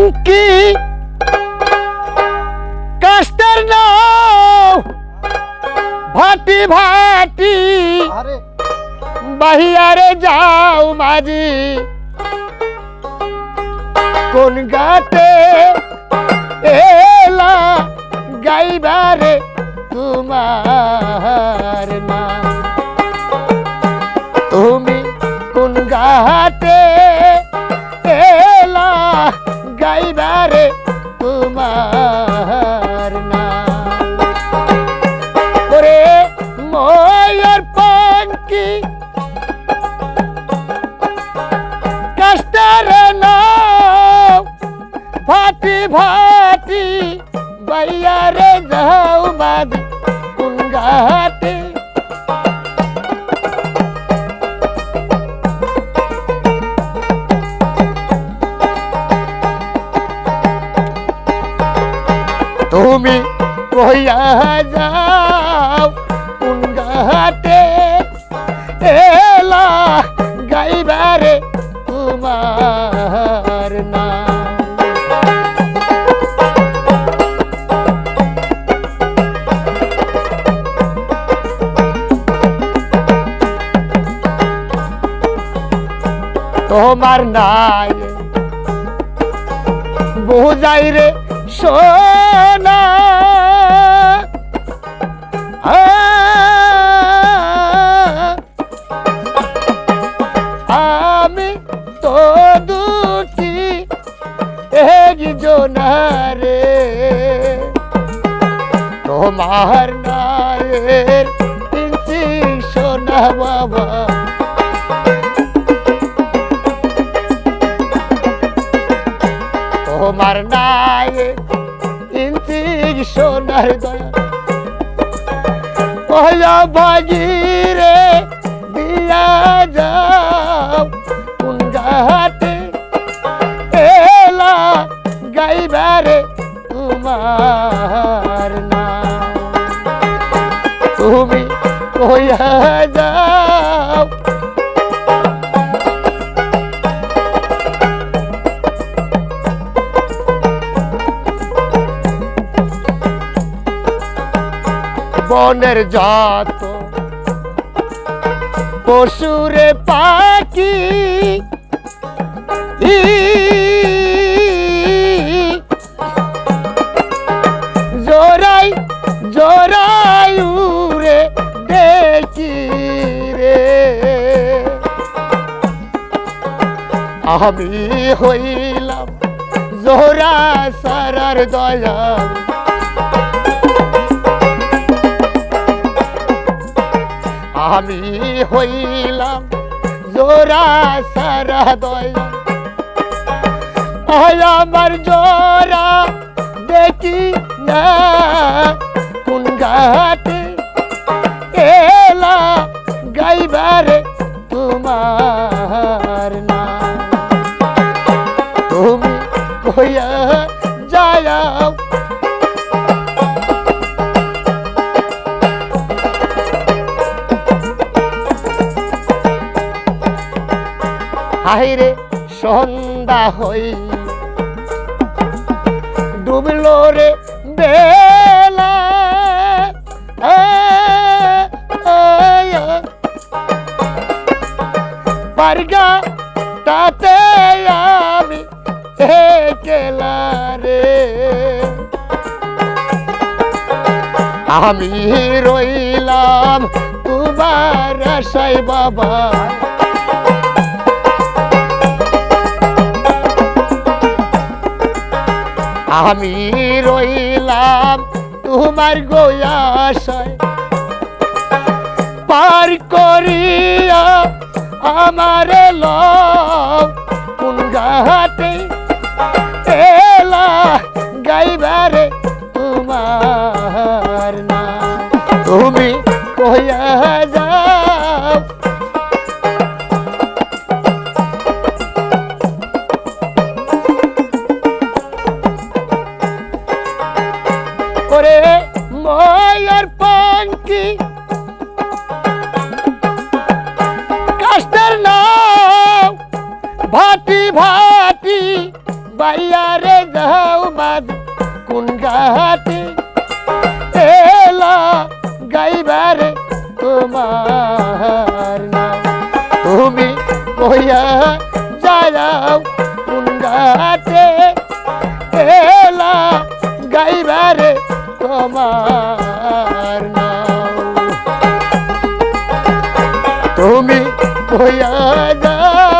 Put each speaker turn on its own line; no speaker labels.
পাঙ্কি custard নাও। ভাটি ভাটি বাহিয়ারে যাও মাঝি। কোন গাতে এলা গাইবারে তোমার ফাটি ফাটি বাইয়ারে যাও বাদি কোন ঘাটে? তুমি কইয়া যাও তোমার নাই। বোঝাই রে সোনা। আমি তো দুটি একজনারে তোমার তিনটি সোনা বাবা। তোমার নাই ইন্তি সোনার দয়া। কয়া বাগিরে দিয়া যাও, কোন ঘাটে এলা গাইবারে তোমার নাম। তুমি কয়া যাও বনের যত পশুরে পাখি। জোরাই জোরাই উরে দেখি রে। আমি হইলাম জোরা সারার দয়া আমি হইলাম জোরা সারা দয়া আমার জোরা দেখি না কোন ঘাটে এলা গাইবারে তোমার নাম। তুমি কইয়া হাইরে সন্ধ্যা হই। ডুবলো রে বেলা। পারগা তাতে আমি একলা রে। আমি রইলাম তোমার আশাই বাবা। আমি রইলাম তোমার গোয়াশায় পার করিয়া আমার ঘাটে এলা গাইবারে তোমার না তুমি কইয়া ভাতি বাইয়া রে যাও বাদ কুন্ডাতে এলা গাইবারে তোমার নাম তুমি কইয়া যাও কুন্ডাতে এলা গাইবারে তোমার নাম তুমি কইয়া যাও